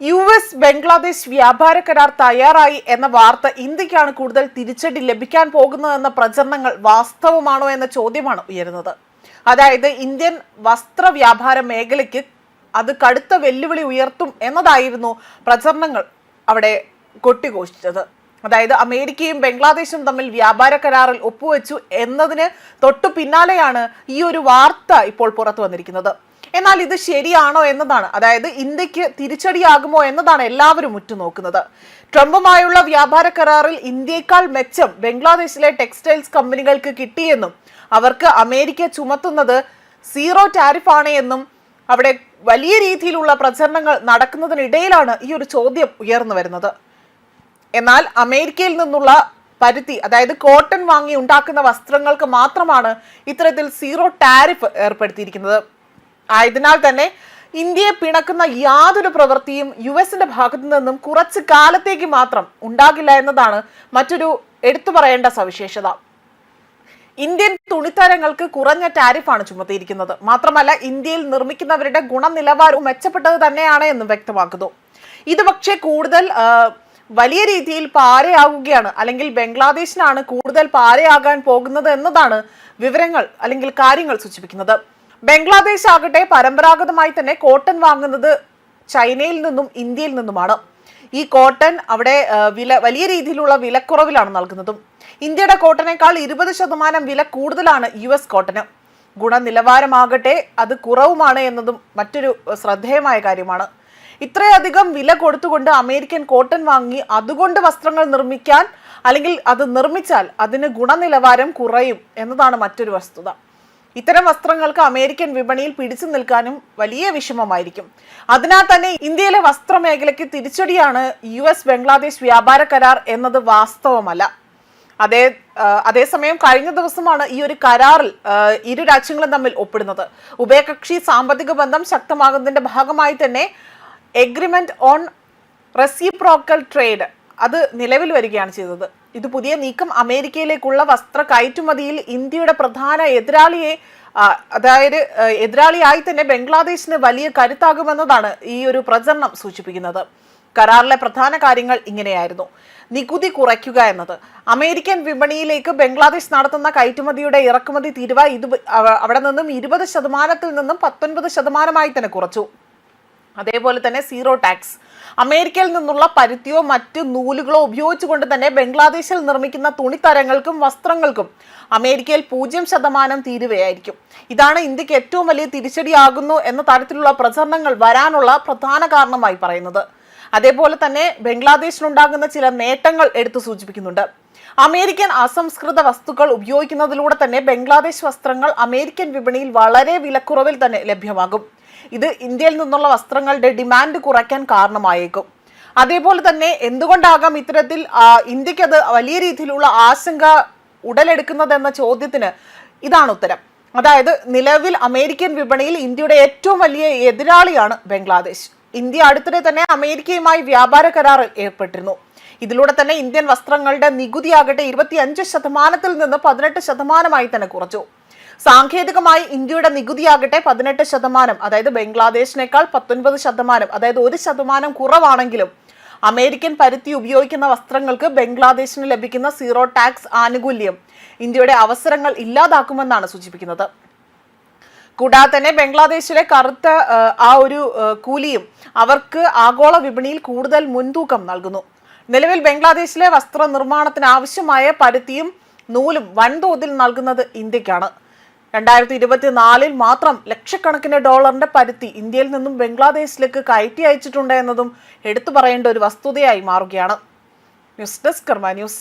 U S Bangladesh വ്യാപാര കരാർ തയ്യാറായി എന്ന വാർത്ത ഇന്ത്യക്കാണ് കൂടുതൽ തിരിച്ചടി ലഭിക്കാൻ പോകുന്നതെന്ന പ്രചരണങ്ങൾ വാസ്തവമാണോ എന്ന ചോദ്യമാണ് ഉയരുന്നത്. അതായത് ഇന്ത്യൻ വസ്ത്ര വ്യാപാര മേഖലയ്ക്ക് അത് കടുത്ത വെല്ലുവിളി ഉയർത്തും എന്നതായിരുന്നു പ്രചരണങ്ങൾ അവിടെ കൊട്ടിഘോഷിച്ചത്. അതായത് അമേരിക്കയും ബംഗ്ലാദേശും തമ്മിൽ വ്യാപാര കരാറിൽ ഒപ്പുവെച്ചു എന്നതിന് തൊട്ടു പിന്നാലെയാണ് ഈ ഒരു വാർത്ത ഇപ്പോൾ പുറത്തു വന്നിരിക്കുന്നത്. എന്നാൽ ഇത് ശരിയാണോ എന്നതാണ്. അതായത് ഇന്ത്യയ്ക്ക് തിരിച്ചടിയാകുമോ എന്നതാണ് എല്ലാവരും ഉറ്റുനോക്കുന്നത്. ട്രംപുമായുള്ള വ്യാപാര കരാറിൽ ഇന്ത്യയെക്കാൾ മെച്ചം ബംഗ്ലാദേശിലെ ടെക്സ്റ്റൈൽസ് കമ്പനികൾക്ക് കിട്ടിയെന്നും അവർക്ക് അമേരിക്ക ചുമത്തുന്നത് സീറോ ടാരിഫാണ് എന്നും അവിടെ വലിയ രീതിയിലുള്ള പ്രചരണങ്ങൾ നടക്കുന്നതിനിടയിലാണ് ഈ ഒരു ചോദ്യം ഉയർന്നു വരുന്നത്. എന്നാൽ അമേരിക്കയിൽ നിന്നുള്ള പരുത്തി അതായത് കോട്ടൺ വാങ്ങി ഉണ്ടാക്കുന്ന വസ്ത്രങ്ങൾക്ക് മാത്രമാണ് ഇത്തരത്തിൽ സീറോ ടാരിഫ് ഏർപ്പെടുത്തിയിരിക്കുന്നത്. ആയതിനാൽ തന്നെ ഇന്ത്യയെ പിണക്കുന്ന യാതൊരു പ്രവൃത്തിയും യു എസിന്റെ ഭാഗത്തു നിന്നും കുറച്ച് കാലത്തേക്ക് മാത്രം ഉണ്ടാകില്ല എന്നതാണ് മറ്റൊരു എടുത്തു പറയേണ്ട സവിശേഷത. ഇന്ത്യൻ തുണിത്തരങ്ങൾക്ക് കുറഞ്ഞ ടാരിഫാണ് ചുമത്തിയിരിക്കുന്നത്. മാത്രമല്ല ഇന്ത്യയിൽ നിർമ്മിക്കുന്നവരുടെ ഗുണനിലവാരവും മെച്ചപ്പെട്ടത് തന്നെയാണ് എന്നും വ്യക്തമാക്കുന്നു. ഇത് പക്ഷേ കൂടുതൽ വലിയ രീതിയിൽ പാരയാകുകയാണ് അല്ലെങ്കിൽ ബംഗ്ലാദേശിനാണ് കൂടുതൽ പാരയാകാൻ പോകുന്നത് എന്നതാണ് വിവരങ്ങൾ അല്ലെങ്കിൽ കാര്യങ്ങൾ സൂചിപ്പിക്കുന്നത്. ബംഗ്ലാദേശ് ആകട്ടെ പരമ്പരാഗതമായി തന്നെ കോട്ടൺ വാങ്ങുന്നത് ചൈനയിൽ നിന്നും ഇന്ത്യയിൽ നിന്നുമാണ്. ഈ കോട്ടൺ അവിടെ വില വലിയ രീതിയിലുള്ള വിലക്കുറവിലാണ് നൽകുന്നതും. ഇന്ത്യയുടെ കോട്ടനേക്കാൾ ഇരുപത് ശതമാനം വില കൂടുതലാണ് യു എസ് കോട്ടന്. ഗുണനിലവാരമാകട്ടെ അത് കുറവുമാണ് എന്നതും മറ്റൊരു ശ്രദ്ധേയമായ കാര്യമാണ്. ഇത്രയധികം വില കൊടുത്തുകൊണ്ട് അമേരിക്കൻ കോട്ടൺ വാങ്ങി അതുകൊണ്ട് വസ്ത്രങ്ങൾ നിർമ്മിക്കാൻ അല്ലെങ്കിൽ അത് നിർമ്മിച്ചാൽ അതിന് ഗുണനിലവാരം കുറയും എന്നതാണ് മറ്റൊരു വസ്തുത. ഇത്തരം വസ്ത്രങ്ങൾക്ക് അമേരിക്കൻ വിപണിയിൽ പിടിച്ചു നിൽക്കാനും വലിയ വിഷമമായിരിക്കും. അതിനാൽ തന്നെ ഇന്ത്യയിലെ വസ്ത്രമേഖലയ്ക്ക് തിരിച്ചടിയാണ് യു എസ് ബംഗ്ലാദേശ് വ്യാപാര കരാർ എന്നത് വാസ്തവമല്ല. അതേ അതേസമയം കഴിഞ്ഞ ദിവസമാണ് ഈ ഒരു കരാറിൽ ഇരു രാജ്യങ്ങളും തമ്മിൽ ഒപ്പിടുന്നത്. ഉഭയകക്ഷി സാമ്പത്തിക ബന്ധം ശക്തമാകുന്നതിന്റെ ഭാഗമായി തന്നെ എഗ്രിമെന്റ് ഓൺ റെസിപ്രോക്കൽ ട്രേഡ് അത് നിലവിൽ വരികയാണ് ചെയ്തത്. ഇത് പുതിയ നീക്കം അമേരിക്കയിലേക്കുള്ള വസ്ത്ര കയറ്റുമതിയിൽ ഇന്ത്യയുടെ പ്രധാന എതിരാളിയെ അതായത് എതിരാളിയായി തന്നെ ബംഗ്ലാദേശിന് വലിയ കരുത്താകുമെന്നതാണ് ഈ ഒരു പ്രചരണം സൂചിപ്പിക്കുന്നത്. കരാറിലെ പ്രധാന കാര്യങ്ങൾ ഇങ്ങനെയായിരുന്നു. നികുതി കുറയ്ക്കുക എന്നത്. അമേരിക്കൻ വിപണിയിലേക്ക് ബംഗ്ലാദേശ് നടത്തുന്ന കയറ്റുമതിയുടെ ഇറക്കുമതി തീരുവ ഇത് അവിടെ നിന്നും ഇരുപത് ശതമാനത്തിൽ നിന്നും പത്തൊൻപത് ശതമാനമായി തന്നെ കുറച്ചു. അതേപോലെ തന്നെ സീറോ ടാക്സ്. അമേരിക്കയിൽ നിന്നുള്ള പരുത്തിയോ മറ്റ് നൂലുകളോ ഉപയോഗിച്ചുകൊണ്ട് തന്നെ ബംഗ്ലാദേശിൽ നിർമ്മിക്കുന്ന തുണിത്തരങ്ങൾക്കും വസ്ത്രങ്ങൾക്കും അമേരിക്കയിൽ പൂജ്യം ശതമാനം തീരുവയായിരിക്കും ഇതാണ് ഇന്ത്യയ്ക്ക് ഏറ്റവും വലിയ തിരിച്ചടിയാകുന്നു എന്ന തരത്തിലുള്ള പ്രചരണങ്ങൾ വരാനുള്ള പ്രധാന കാരണമായി പറയുന്നത്. അതേപോലെ തന്നെ ബംഗ്ലാദേശിലുണ്ടാകുന്ന ചില നേട്ടങ്ങൾ എടുത്തു സൂചിപ്പിക്കുന്നുണ്ട്. അമേരിക്കൻ അസംസ്കൃത വസ്തുക്കൾ ഉപയോഗിക്കുന്നതിലൂടെ തന്നെ ബംഗ്ലാദേശ് വസ്ത്രങ്ങൾ അമേരിക്കൻ വിപണിയിൽ വളരെ വിലക്കുറവിൽ തന്നെ ലഭ്യമാകും. ഇത് ഇന്ത്യയിൽ നിന്നുള്ള വസ്ത്രങ്ങളുടെ ഡിമാൻഡ് കുറയ്ക്കാൻ കാരണമായേക്കും. അതേപോലെ തന്നെ എന്തുകൊണ്ടാകാം ഇത്തരത്തിൽ ഇന്ത്യക്കത് വലിയ രീതിയിലുള്ള ആശങ്ക ഉടലെടുക്കുന്നതെന്ന ചോദ്യത്തിന് ഇതാണ് ഉത്തരം. അതായത് നിലവിൽ അമേരിക്കൻ വിപണിയിൽ ഇന്ത്യയുടെ ഏറ്റവും വലിയ എതിരാളിയാണ് ബംഗ്ലാദേശ്. ഇന്ത്യ അടുത്തിടെ തന്നെ അമേരിക്കയുമായി വ്യാപാര കരാറിൽ ഏർപ്പെട്ടിരുന്നു. ഇതിലൂടെ തന്നെ ഇന്ത്യൻ വസ്ത്രങ്ങളുടെ നികുതിയാകട്ടെ ഇരുപത്തി അഞ്ച് ശതമാനത്തിൽ നിന്ന് പതിനെട്ട് ശതമാനമായി തന്നെ കുറച്ചു. സാങ്കേതികമായി ഇന്ത്യയുടെ നികുതിയാകട്ടെ പതിനെട്ട് ശതമാനം അതായത് ബംഗ്ലാദേശിനേക്കാൾ പത്തൊൻപത് ശതമാനം അതായത് ഒരു ശതമാനം കുറവാണെങ്കിലും അമേരിക്കൻ പരുത്തി ഉപയോഗിക്കുന്ന വസ്ത്രങ്ങൾക്ക് ബംഗ്ലാദേശിന് ലഭിക്കുന്ന സീറോ ടാക്സ് ആനുകൂല്യം ഇന്ത്യയുടെ അവസരങ്ങൾ ഇല്ലാതാക്കുമെന്നാണ് സൂചിപ്പിക്കുന്നത്. കൂടാതെ തന്നെ ബംഗ്ലാദേശിലെ കറുത്ത ആ, ഒരു കൂലിയും അവർക്ക് ആഗോള വിപണിയിൽ കൂടുതൽ മുൻതൂക്കം നൽകുന്നു. നിലവിൽ ബംഗ്ലാദേശിലെ വസ്ത്ര നിർമ്മാണത്തിന് ആവശ്യമായ പരുത്തിയും നൂലും വൻതോതിൽ നൽകുന്നത് ഇന്ത്യക്കാണ്. രണ്ടായിരത്തി ഇരുപത്തിനാലിൽ മാത്രം ലക്ഷക്കണക്കിന് ഡോളറിന്റെ പരുത്തി ഇന്ത്യയിൽ നിന്നും ബംഗ്ലാദേശിലേക്ക് കയറ്റി അയച്ചിട്ടുണ്ട് എന്നതും എടുത്തു പറയേണ്ട ഒരു വസ്തുതയായി മാറുകയാണ്. News desk Karma news.